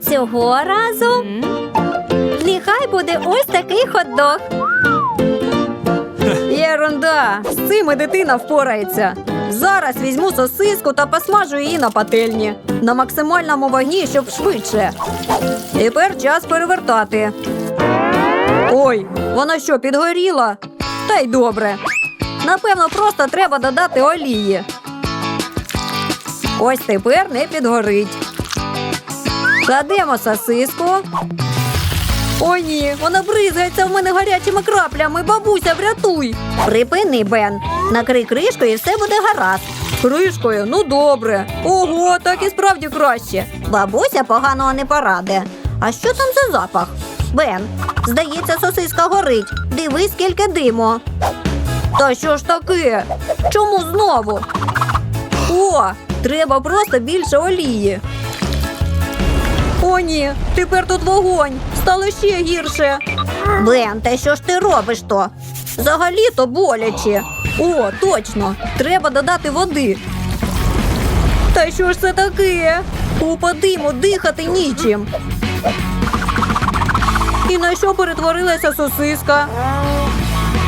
цього разу нехай буде ось такий хот-дог. Єрунда! З цим і дитина впорається. Зараз візьму сосиску та посмажу її на пательні. На максимальному вогні, щоб швидше. Тепер час перевертати. Ой, вона що, підгоріла? Та й добре. Напевно, просто треба додати олії. Ось тепер не підгорить. Кладемо сосиску. О, ні, вона бризгається в мене гарячими краплями. Бабуся, врятуй. Припини, Бен. Накрий кришкою і все буде гаразд. Кришкою, ну добре. Ого, так і справді краще. Бабуся поганого не пораде. А що там за запах? Бен, здається, сосиска горить. Дивись, скільки диму. Та що ж таке? Чому знову? О, треба просто більше олії. О, ні, тепер тут вогонь. Стало ще гірше. Бен, та що ж ти робиш то? Взагалі-то боляче. О, точно. Треба додати води. Та що ж це таке? Купа диму, дихати нічим. І на що перетворилася сосиска?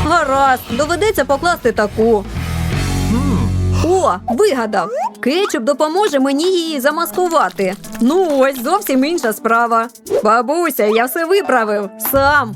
Гаразд, доведеться покласти таку. О, вигадав. Кетчуп допоможе мені її замаскувати. Ну ось зовсім інша справа. Бабуся, я все виправив сам.